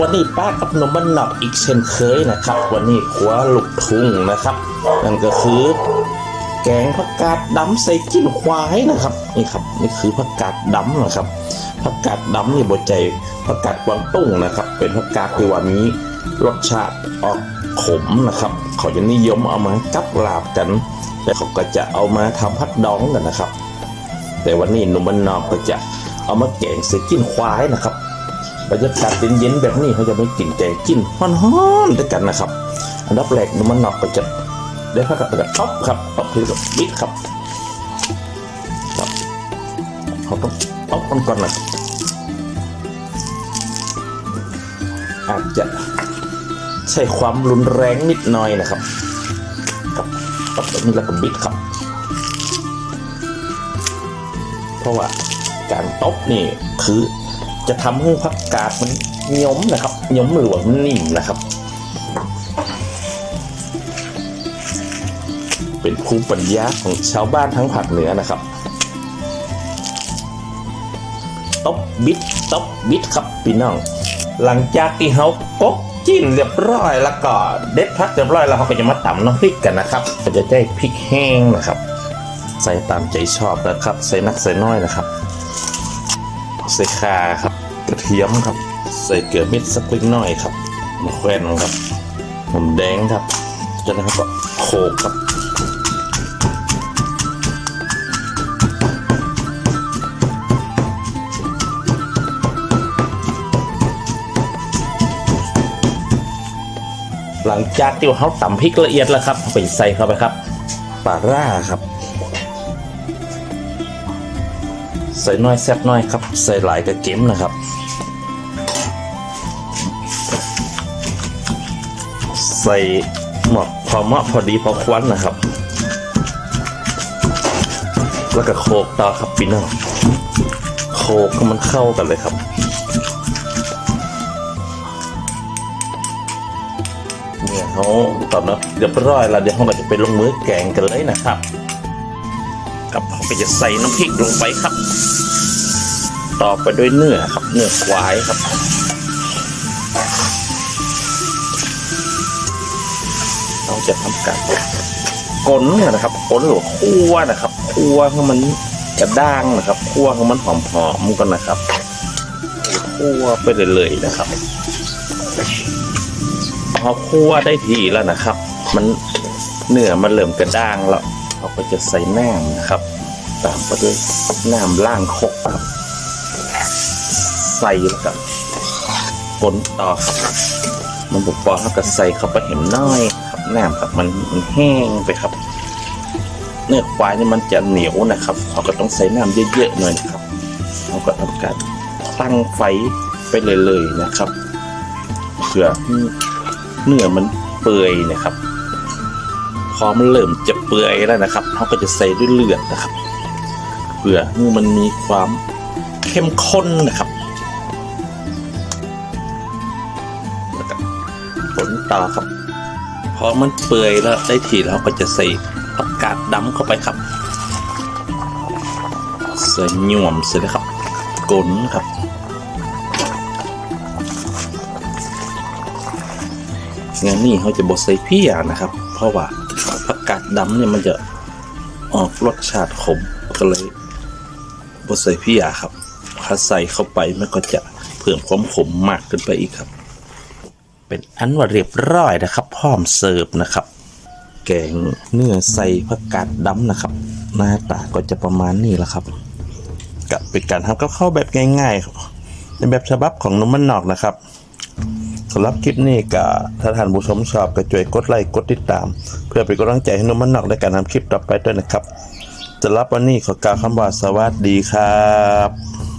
วันนี้ป้ากับหนมบันนอกอีกเช่นเคยนะครับ วันนี้ขัวลูกทุ่งนะครับ นั่นก็คือ แกงผักกาดดำใส่กิ้นควายนะครับนี่ครับนี่คือผักกาดดำนะครับผักกาดดำนี่บดใจผักกาดกวางตุ้งนะครับ เป็นผักกาดที่ว่ามีรสชาติออกขมนะครับเขาจะนิยมเอามากับลาบกันแต่เขาก็จะเอามาทำผัดดองกันนะครับ แต่วันนี้หนุ่มบ้านนอกก็จะเอามาแกงใส่กิ้นควายนะครับ บรรยากาศเย็นๆแบบนี้เขาจะไม่กินแกงกิ้นฮ้อนๆด้วยกันนะครับ อันดับแรกนุ่มบ้านนอกก็จะได้พักกับกระท็อปครับท็อปคือกับบิ๊กครับครับเขาต้องท็อปก่อนๆนะอาจจะใช้ความรุนแรงนิดหน่อยนะครับครับท็อปแบบนี้แล้วก็บิ๊กครับ เพราะว่าการตบนี่คือ จะทำให้ผักกาดมันเหย้มนะครับเหย้มหรือว่ามันนิ่มนะครับ เป็นภูมิปัญญาของชาวบ้านทั้งภาคเหนือนะครับตบบิดตบบิดครับพี่น้อง หลังจากที่เขากกจิ้นเรียบร้อยแล้วก็เด็ดพักเรียบร้อยแล้วเขาก็จะมาตำน้ำพริกกันนะครับก็จะได้พริกแห้งนะครับ ใส่ตามใจชอบนะครับ ใส่นักใส่น้อยนะครับ ใส่ข่าครับ ทียมครับ ใส่เกลือเม็ดสักเล็กน้อยครับมะแขวนครับหอมแดงครับจากนั้นก็โขลกครับหลังจากที่เขาตำพริกละเอียดแล้วครับไปใส่เข้าไปครับปลาร่าครับ ใส่น้อยแซ่บน้อยครับ ใส่หลายกระเก็มนะครับ ใส่หมอกพอเหมาะพอดีพอควันนะครับ แล้วก็โขกต่อครับพี่น้องโขกให้มันเข้ากันเลยครับเนี่ยเขาตอบรับเรียบร้อยแล้วเดี๋ยวเขาจะไปลงมือแกงกันเลยนะครับ กับเขาก็จะใส่น้ำพริกลงไปครับ ต่อไปด้วยเนื้อครับ เนื้อควายครับเราจะทำการกลนนะครับกลนหรือคั่วนะครับคั่วให้มันกระด้างนะครับคั่วให้มันหอมๆกันนะครับคั่วไปเลยๆนะครับพอคั่วได้ทีแล้วนะครับ มันเนื้อมันเริ่มกระด้างแล้ว เราก็จะใส่น้ำนะครับ ตามไปด้วยน้ำล่างคกครับ ใส่แล้วก็กลนต่อมันบุกปอเท่ากับใส่เข้าไปเห็นน้อยครับน้ำครับมันมันแห้งไปครับ เนื้อควายนี่มันจะเหนียวนะครับเราก็ต้องใส่น้ำเยอะๆหน่อยครับเราก็ทำการตั้งไฟไปเลยๆนะครับเพื่อเนื้อมันเปื่อยนะครับ อมันเริ่มจะเปื่อยแล้วนะครับเราก็จะใส่ด้วยเลือดนะครับ เพื่อให้มันมีความเข้มข้นนะครับผลต่อครับ พอมันเปื่อยแล้วได้ทีเราก็จะใส่ผักกาดดำเข้าไปครับ ใส่หย่วมเสร็จแล้วครับกลนครับงานนี้เขาจะบดใส่เพี้ยนะครับ เพราะว่า กกาดดำเนี่ยมันจะออกรสชาติขมก็เลยบดใส่พี้ยครับถ้าใส่เข้าไปมันก็จะเพิ่มความขมมากขึ้นไปอีกครับ เป็นอันว่าเรียบร้อยนะครับ พร้อมเสิร์ฟนะครับ แกงเนื้อใส่ผักกาดดำนะครับ หน้าตาก็จะประมาณนี้แหละครับกับเป็นการทำกับข้าวแบบง่ายๆในแบบฉบับของนมมันนอกนะครับ สำหรับคลิปนี้ก็ถ้าท่านผู้ชมชอบก็ช่วยกดไลค์กดติดตาม เพื่อเป็นกำลังใจให้นมมันนอกในการทำคลิปต่อไปด้วยนะครับสำหรับวันนี้ขอกล่าวคำว่าสวัสดีครับ